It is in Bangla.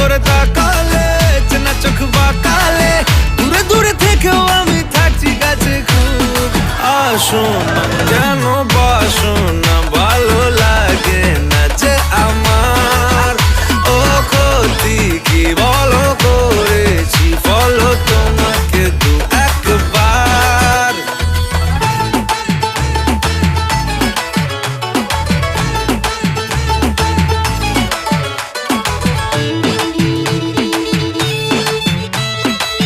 করে তাকালে চেনা চোখ বাকালে দূরে দূরে থেকেও আমি থাকছি কাছে খুব আসো যেন